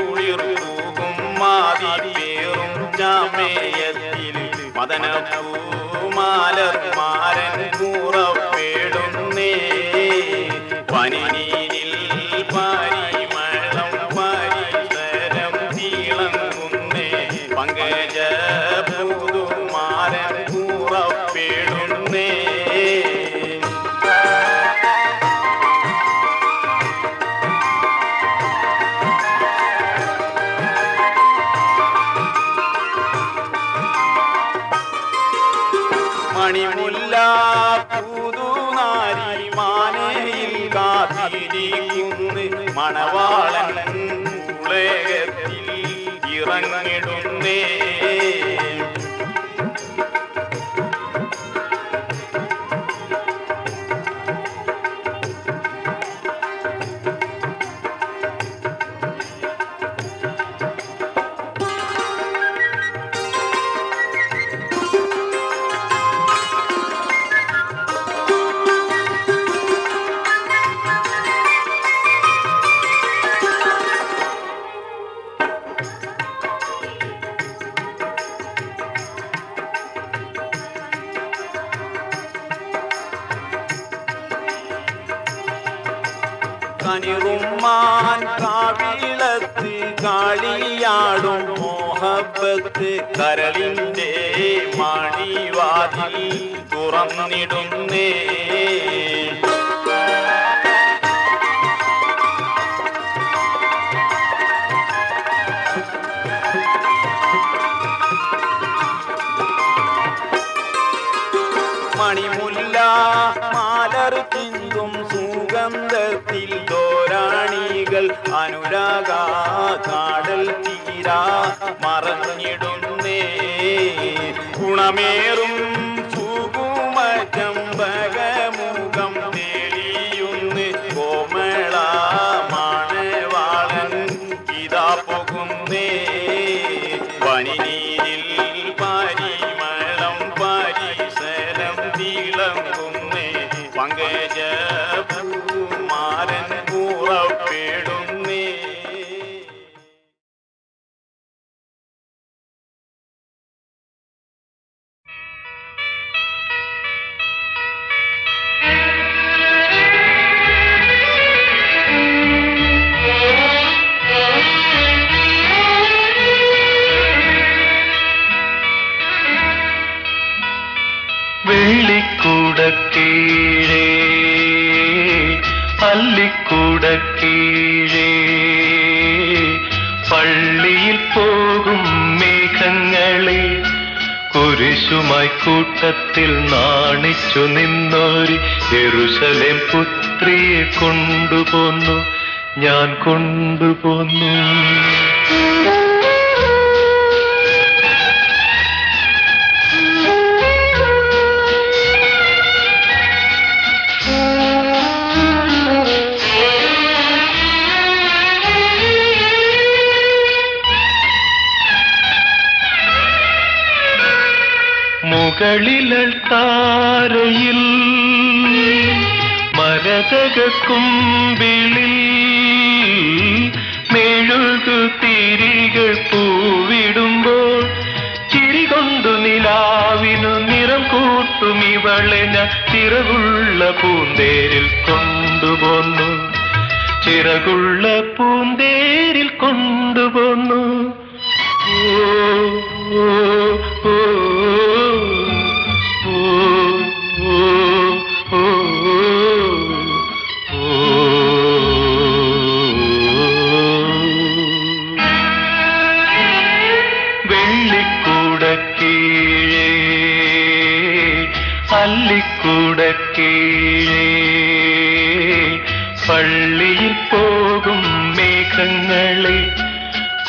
കുളിർപ്പൂകും മാതിപ്പേറും ചാമയത്തിൽ മദനപൂമാലന്മാരൻ കാത്തിരിക്കുന്നു മണവാളൻ ഉളകത്തിൽ ഇറങ്ങിടുന്നേ. കനിറുമ്മാൻ കാവിളത്ത് കാളിയാടും മോഹബത്ത് കരളിന്റെ മണിവാതിൽ തുറന്നിടുന്നേ. മറഞ്ഞിടുന്നേ ഗുണമേറും അല്ലിക്കൂടക്കീഴേ പള്ളിയിൽ പോകും മേഘങ്ങളെ കുരിശുമായി കൂട്ടത്തിൽ നാണിച്ചു നിന്നോരി യെരുശലേം പുത്രിയെ കൊണ്ടുപോന്നു. ഞാൻ കൊണ്ടുപോന്നു. മുകളിലൾ താരയിൽ മരതകക്കും വിളി മെഴുകു തിരികൾ പൂവിടുമ്പോൾ ചിരി കൊണ്ടു നിലാവിനു നിറം കൂട്ടും ഇവളെ ചിറകുള്ള പൂന്തേരിൽ കൊണ്ടുപോന്നു. ചിറകുള്ള പൂന്തേരിൽ കൊണ്ടുപോന്നു. കീഴേ. പള്ളിയിൽ പോകും മേഘങ്ങളെ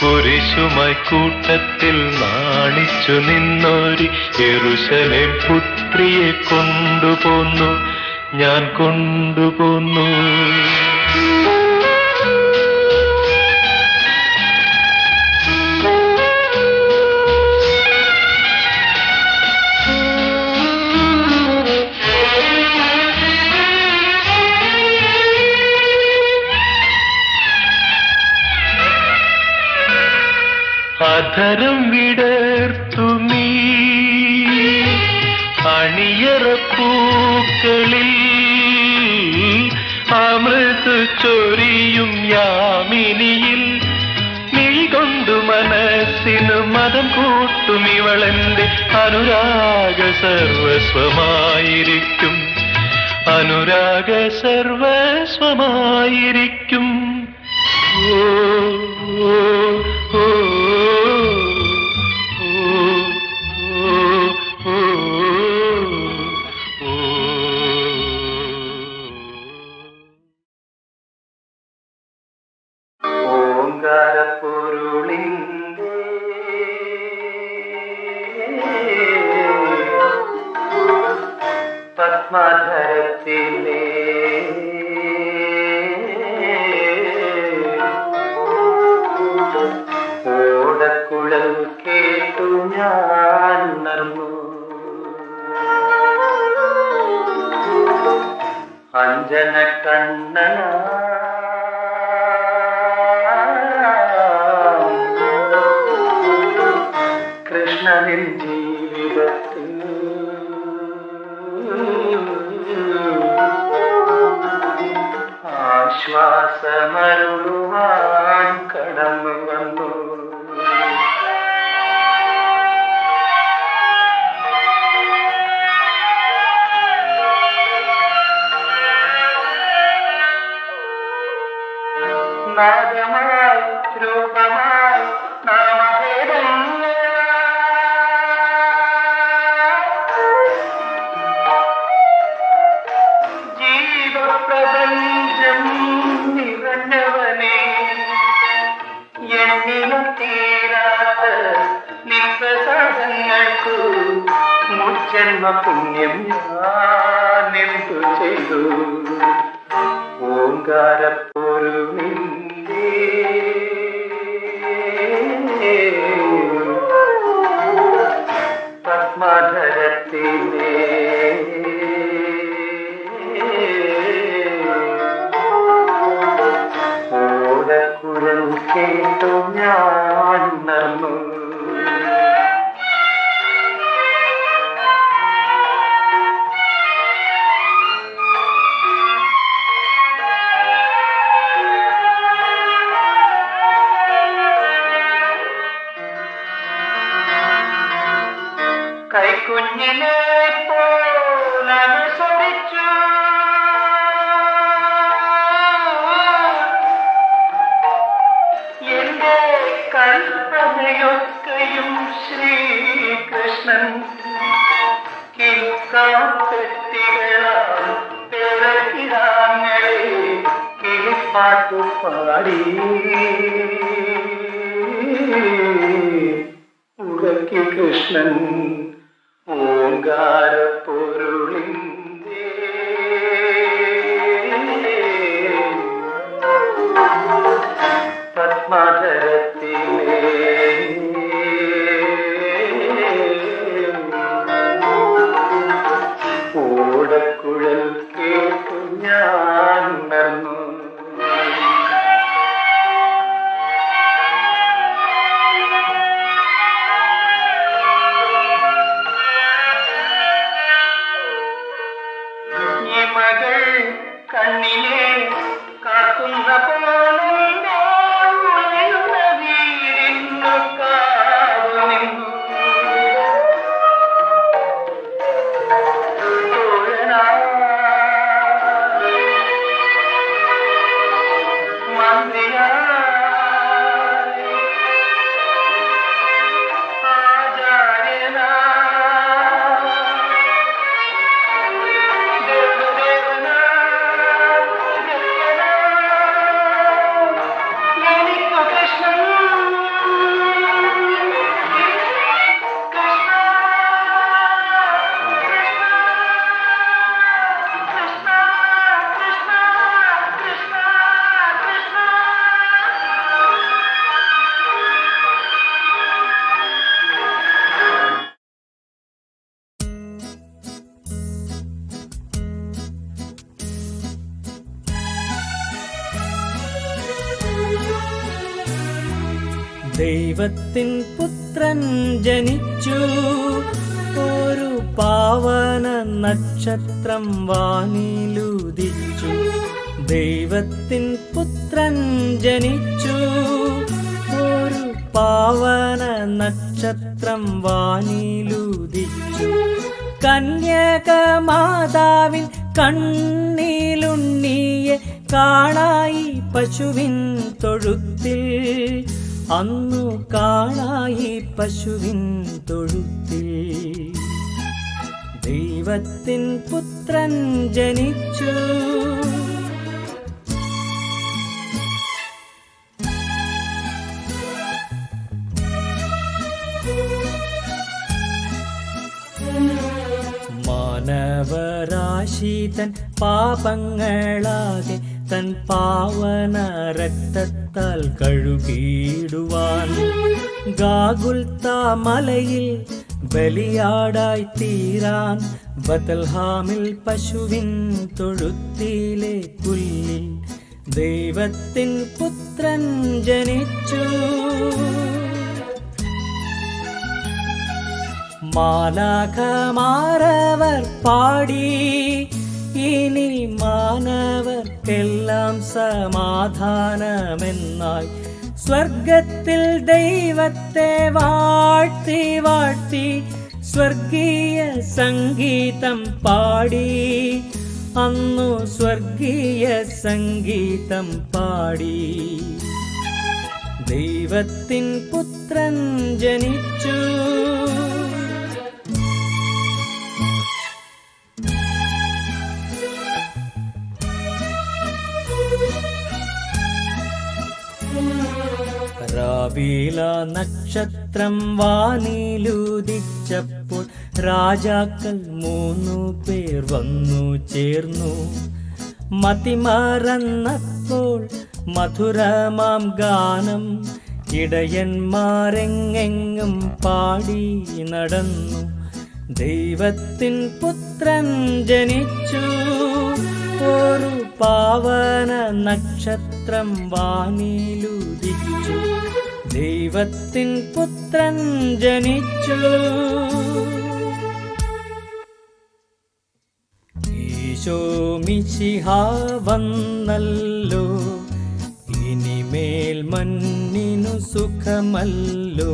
കുരിശുമായി കൂട്ടത്തിൽ നാണിച്ചു നിന്നൊരു എറുശലെ പുത്രിയെ കൊണ്ടുപോന്നു. ഞാൻ കൊണ്ടുപോന്നു. അധരം വിടർത്തു നീ. അണിയറ പൂക്കളിൽ അമൃത് ചൊരിയും യാമിനിയിൽ. നീ കൊണ്ടു മനസ്സിന് മതം കൂട്ടും ഇവളെന്റെ അനുരാഗ സർവസ്വമായിരിക്കും. അനുരാഗ സർവസ്വമായിരിക്കും. കൃഷ്ണനിൻ ജീവിതത്തിൽ. ആശ്വാസമരുളുവാൻ കടന്നു വന്നു. നാദമായി രൂപമായി മുജ്ജന്മ പുണ്യം നിന്തു ചെയ്തു ഓങ്കാരപ്പൊരുളിന്റെ പത്മധരത്തിലെ ഓടക്കുഴൽ കേട്ടു ഞാൻ ஓங்கார பொருளின் ദൈവത്തിൻ പുത്രൻ ജനിച്ചു. ഒരു പാവന നക്ഷത്രം വാനിലുദിച്ചു. ദൈവത്തിൻ പുത്രൻ ജനിച്ചു. ഒരു പാവന നക്ഷത്രം വാനിലുദിച്ചു. കന്യകമാതാവിൻ കണ്ണിലുണ്ണിയെ കാണായി പശുവിൻ തൊഴുത്തിൽ. അന്നു കാണായി പശുവിൻ തൊഴുത്തിൽ. ദൈവത്തിൻ പുത്രൻ ജനിച്ചു. മാനവരാശി തൻ പാപങ്ങളാകെ തൻ പാവന രക്തത്താൽ കഴുകിയിടുവാൻ. ഗാഗുൽത്ത മലയിൽ ബലിയാടായി തീരാൻ. ബദൽഹാമിൽ പശുവിൻ തൊഴുത്തിയിലെ പുല്ലിൽ ദൈവത്തിൻ പുത്രൻ ജനിച്ചു. മാലാഖമാരവർ പാടി ഇനി മാനവർക്കെല്ലാം സമാധാനമെന്നായി സ്വർഗത്തിൽ ദൈവത്തെ വാഴ്ത്തി വാഴ്ത്തി സ്വർഗീയ സംഗീതം പാടി. അന്നു സ്വർഗീയ സംഗീതം പാടി. ദൈവത്തിൻ പുത്രൻ ജനിച്ചു നക്ഷത്രം വാനിലുദിച്ചപ്പോൾ രാജാക്കൾ മൂന്നു പേർ വന്നു ചേർന്നു. മതിമറന്നപ്പോൾ മധുരമാം ഗാനം ഇടയന്മാരെങ്ങെങ്ങും പാടി നടന്നു. ദൈവത്തിൻ പുത്രൻ ജനിച്ചു. ഒരു പാവന നക്ഷത്രം വാനിലുദിച്ചു ദൈവത്തിൻ പുത്രൻ ജനിച്ചു. ഈശോ മിശിഹ വന്നല്ലോ ഇനിമേൽ മണ്ണിനു സുഖമല്ലോ.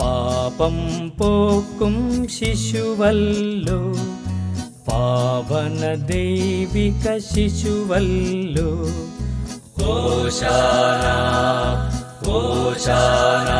പാപം പോക്കും ശിശുവല്ലോ. പാവന ദൈവിക ശിശുവല്ലോ ഓശാന ഓശാന